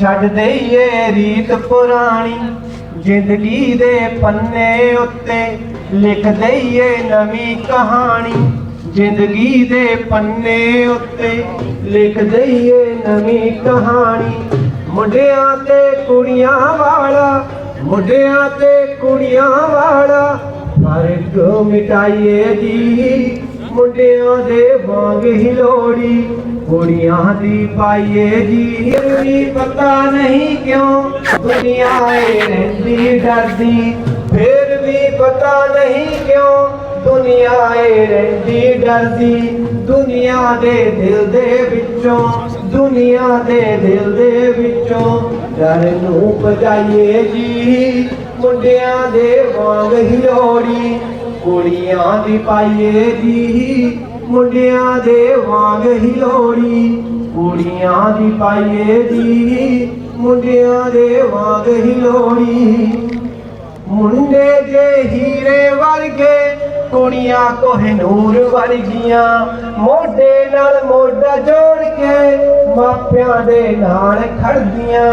ਛੱਡ ਦਈਏ ਰੀਤ ਪੁਰਾਣੀ, ਜ਼ਿੰਦਗੀ ਦੇ ਪੰਨੇ ਉੱਤੇ ਲਿਖ ਦਈਏ ਨਵੀਂ ਕਹਾਣੀ। ਜ਼ਿੰਦਗੀ ਦੇ ਪੰਨੇ ਉੱਤੇ ਲਿਖ ਦਈਏ ਨਵੀਂ ਕਹਾਣੀ। ਮੁੰਡਿਆਂ ਤੇ ਕੁੜੀਆਂ ਵਾਲਾ, ਮੁੰਡਿਆਂ ਤੇ ਕੁੜੀਆਂ ਵਾਲਾ ਫ਼ਰਕ ਮਿਟਾਈਏ ਜੀ। ਮੁੰਡਿਆਂ ਦੇ ਵਾਂਗ ਹੀ ਲੋੜੀ ਕੁੜੀਆਂ ਦੀ ਪਾਈਏ ਜੀ ਇਹ ਵੀ ਪਤਾ ਨਹੀਂ ਕਿਉਂ? ਦੁਨੀਆ ਏ ਰਹਿੰਦੀ ਡਰਦੀ, ਫੇਰ ਵੀ ਪਤਾ ਨਹੀਂ ਕਿਉਂ? ਦੁਨੀਆ ਏ ਰਹਿੰਦੀ ਡਰਦੀ, ਦੁਨੀਆ ਦੇ ਦਿਲ ਦੇ ਵਿੱਚੋਂ, ਦੁਨੀਆ ਦੇ ਦਿਲ ਦੇ ਵਿੱਚੋਂ। ਡਰ ਨੂੰ ਭਜਾਈਏ ਜੀ, ਮੁੰਡਿਆਂ ਦੇ ਵਾਂਗ ਹੀ ਲੋੜੀ ਕੁੜੀਆਂ ਦੀ ਪਾਈਏ ਦੀ ਮੁੰਡਿਆਂ ਦੇ ਵਾਂਗ ਹੀ ਲੋੜੀ ਕੁੜੀਆਂ ਦੀ ਪਾਈਏ ਦੀ ਮੁੰਡਿਆਂ ਦੇ ਵਾਂਗ ਹੀ ਲੋੜੀ ਮੁੰਡੇ ਦੇ ਹੀਰੇ ਵਰਗੇ, ਕੁੜੀਆਂ ਕੋਹਿਨੂਰ ਵਰਗੀਆਂ। ਮੋਢੇ ਨਾਲ ਮੋਢਾ ਜੋੜ ਕੇ ਮਾਪਿਆਂ ਦੇ ਨਾਲ ਖੜਦੀਆਂ।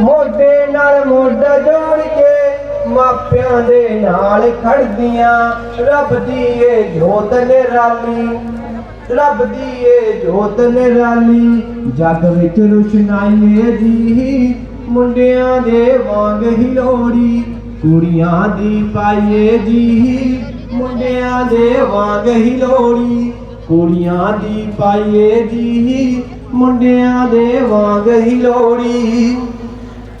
ਮੋਢੇ ਨਾਲ ਮੋਢਾ ਜੋੜ ਕੇ ਮਾਪਿਆਂ ਦੇ ਨਾਲ ਖੜਦੀਆਂ, ਰੱਬ ਦੀ ਏ ਜੋਤ ਨਿਰਾਲੀ, ਰੱਬ ਦੀ ਏ ਜੋਤ ਨਿਰਾਲੀ, ਜਗ ਵਿੱਚ ਰੁਸ਼ਨਾਈਏ ਜੀ, ਮੁੰਡਿਆਂ ਦੇ ਵਾਂਗ ਹੀ ਲੋੜੀ ਕੁੜੀਆਂ ਦੀ ਪਾਈਏ ਜੀ, ਮੁੰਡਿਆਂ ਦੇ ਵਾਂਗ ਹੀ ਲੋੜੀ ਕੁੜੀਆਂ ਦੀ ਪਾਈਏ ਜੀ, ਮੁੰਡਿਆਂ ਦੇ ਵਾਂਗ ਹੀ ਲੋੜੀ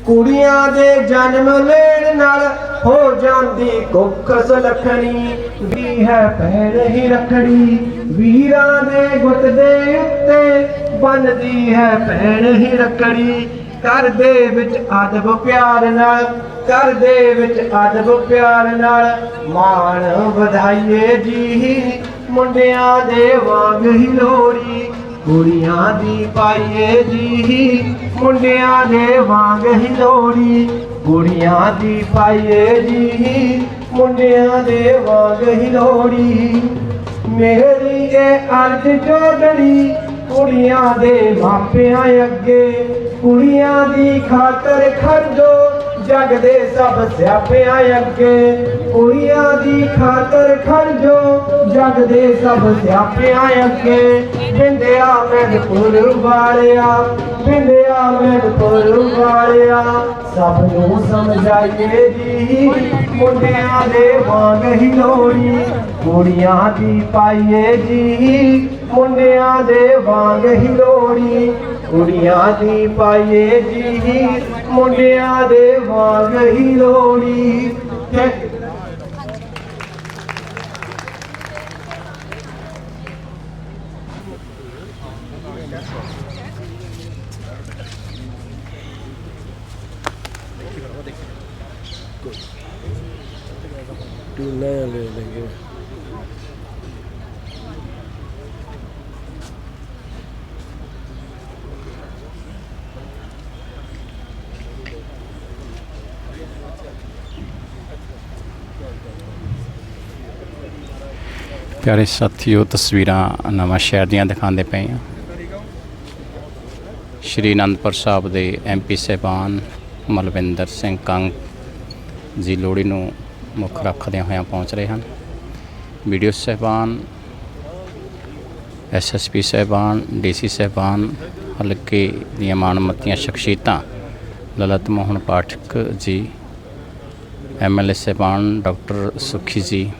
ਕੁੜੀਆਂ ਦੇ ਜਨਮ ਲੈਣ ਨਾਲ ਹੋ ਜਾਂਦੀ ਕੁੱਖ ਸੁਲੱਖਣੀ ਵੀ ਹੈ ਭੈਣ ਹੀ ਰੱਖੜੀ, ਵੀਰਾਂ ਦੇ ਗੁੱਟ ਦੇ ਉੱਤੇ ਬੰਨਦੀ ਹੈ ਭੈਣ ਹੀ ਰੱਖੜੀ। ਘਰ ਦੇ ਵਿੱਚ ਅਦਬ ਪਿਆਰ ਨਾਲ, ਘਰ ਦੇ ਵਿੱਚ ਅਦਬ ਪਿਆਰ ਨਾਲ ਮਾਣ ਵਧਾਈਏ ਜੀ। ਮੁੰਡਿਆਂ ਦੇ ਵਾਂਗ ਹੀ ਲੋੜੀ ਕੁੜੀਆਂ ਦੀ ਪਾਈਏ ਜੀ, ਮੁੰਡਿਆਂ ਦੇ ਵਾਂਗ ਹੀ ਲੋੜੀ ਕੁੜੀਆਂ ਦੀ ਪਾਈਏ ਜੀ, ਮੁੰਡਿਆਂ ਦੇ ਵਾਂਗ ਹੀ ਲੋੜੀ ਮੇਰੀ ਇਹ ਅਰਜ਼ ਜੋੜੜੀ ਕੁੜੀਆਂ ਦੇ ਮਾਪਿਆਂ ਅੱਗੇ। ਕੁੜੀਆਂ ਦੀ ਖਾਤਰ ਖੜਜੋ ਜਗ ਦੇ ਸਭ ਸਿਆਪਿਆਂ ਅੱਗੇ। ਕੁੜੀਆਂ ਦੀ ਖਾਤਰ ਖੜਜੋ ਜਗ ਦੇ ਸਭ ਸਿਆਪਿਆਂ ਅੱਗੇ। ਬਿੰਦਿਆ ਮਹਿਪੁਰ ਵਾਲਿਆ ਬਿੰਦਿਆ ਮਹਿਪੁਰ ਵਾਲਿਆ। ਸਭ ਨੂੰ ਸਮਝਾਈਏ ਜੀ, ਮੁੰਡਿਆਂ ਦੇ ਵਾਂਗ ਹੀ ਲੋੜੀ ਕੁੜੀਆਂ ਦੀ ਪਾਈਏ ਜੀ, ਮੁੰਡਿਆਂ ਦੇ ਵਾਂਗ ਹੀ ਲੋੜੀ ਕੁੜੀਆਂ ਦੀ ਪਾਈਏ ਜੀ ਮੁੰਡਿਆਂ ਦੇ ਵਾਂਗ ਹੀ ਲੋੜੀ Thank you. ਲੈ ਲੈਂਗੇ। ਪਿਆਰੇ ਸਾਥੀਓ, ਤਸਵੀਰਾਂ ਨਵਾਂ ਸ਼ਹਿਰ ਦੀਆਂ ਦਿਖਾਉਂਦੇ ਪਏ ਹਾਂ। ਸ਼੍ਰੀ ਅਨੰਦਪੁਰ ਸਾਹਿਬ ਦੇ ਐਮਪੀ ਸਾਹਿਬਾਨ ਮਲਵਿੰਦਰ ਸਿੰਘ ਕੰਗ ਜੀ ਲੋਹੜੀ ਨੂੰ ਮੁੱਖ ਰੱਖਦਿਆਂ ਹੋਇਆਂ ਪਹੁੰਚ ਰਹੇ ਹਨ। ਵੀਡੀਓ ਸਾਹਿਬਾਨ ਐਸਐਸਪੀ ਸਾਹਿਬਾਨ ਡੀਸੀ ਸਾਹਿਬਾਨ, ਹਲਕੇ ਦੀਆਂ ਮਾਣਮੱਤੀਆਂ ਸ਼ਖਸੀਅਤਾਂ ਲਲਤ ਮੋਹਨ ਪਾਠਕ ਜੀ ਐਮਐਲਏ ਸਾਹਿਬਾਨ ਡਾਕਟਰ ਸੁਖੀ ਜੀ